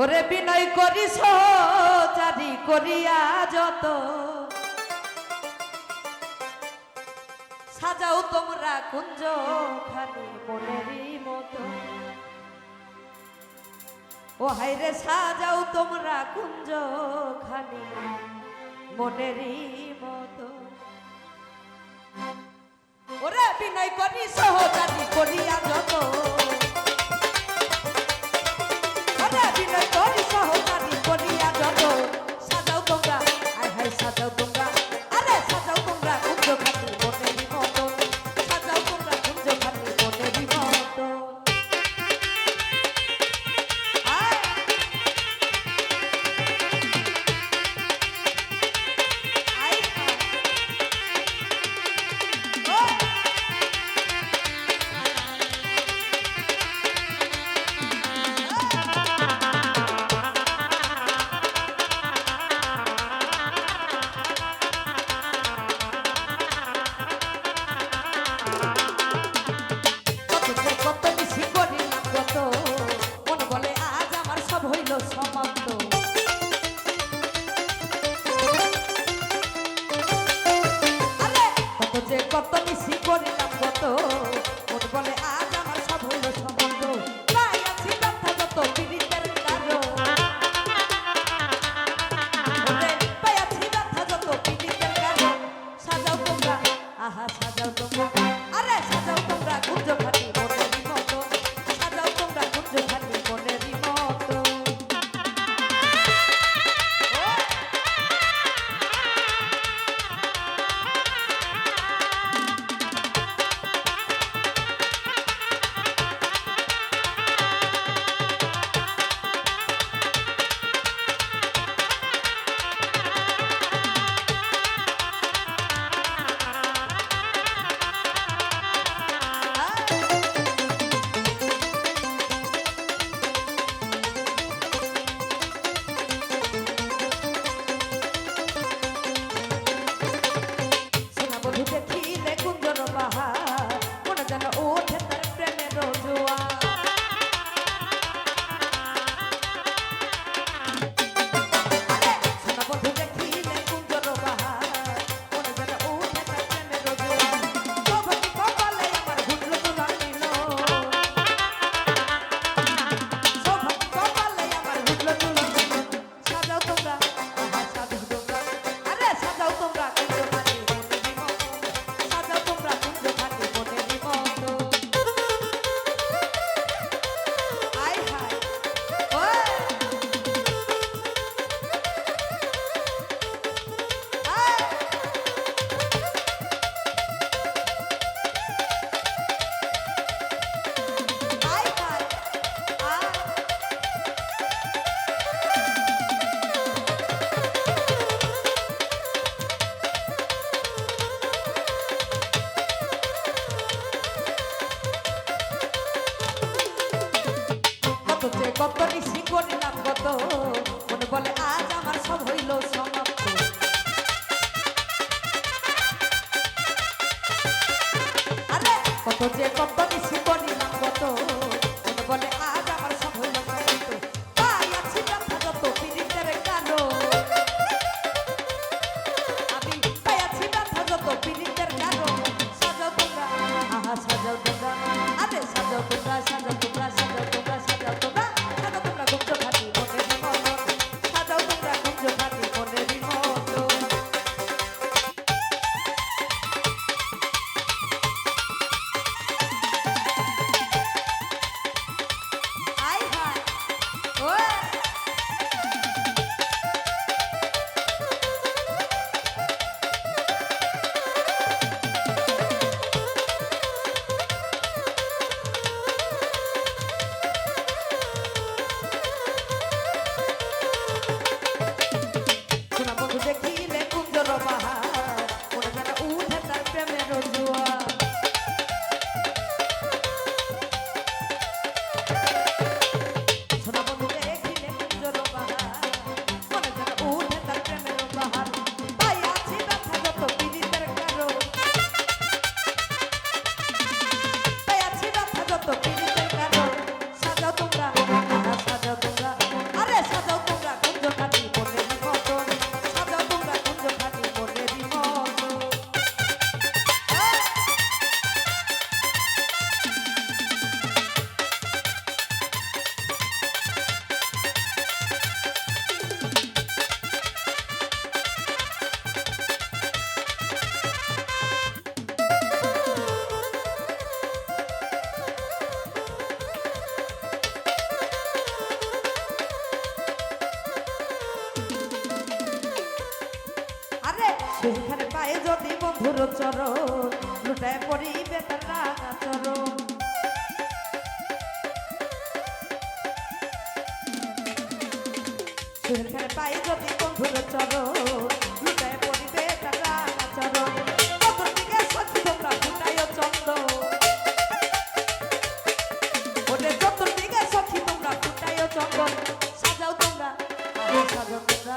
ওরে বিনয় করি সহচারি করিয়া যত। সাজাও তোমরা কুঞ্জ খালি মনেরই মতো। ও হাইরে সাজাও তোমরা কুঞ্জ খালি মনেরই মতো। ওরে বিনয় করি সহচারি করিয়া যত। Repetindo. কত নিশি করিলাম কত মন বলে আজ আমার সব হইল সমাপ্ত। যে কত সেখানে পায়ে যদি বন্ধুর চরণ, লুটায় পড়ি বেতার রাঙা চরণ সেখানে পায়ে যদি বন্ধুর চরণ, লুটায় পড়ি বেতার রাঙা চরণ কত দিকে সত্যি তোমরা ফুটাইও চন্দ ওটে চতুর্দিকে সখী সাজাও তোমরা সাজাও তোমরা।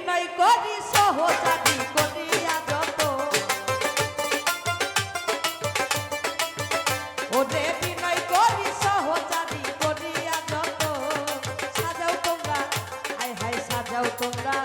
বিনয় করি সহজাতি করিয়া যত। ওরে বিনয় করি সহজাতি করিয়া যত। সাজাও তোমরা হাই হাই সাজাও তোমরা।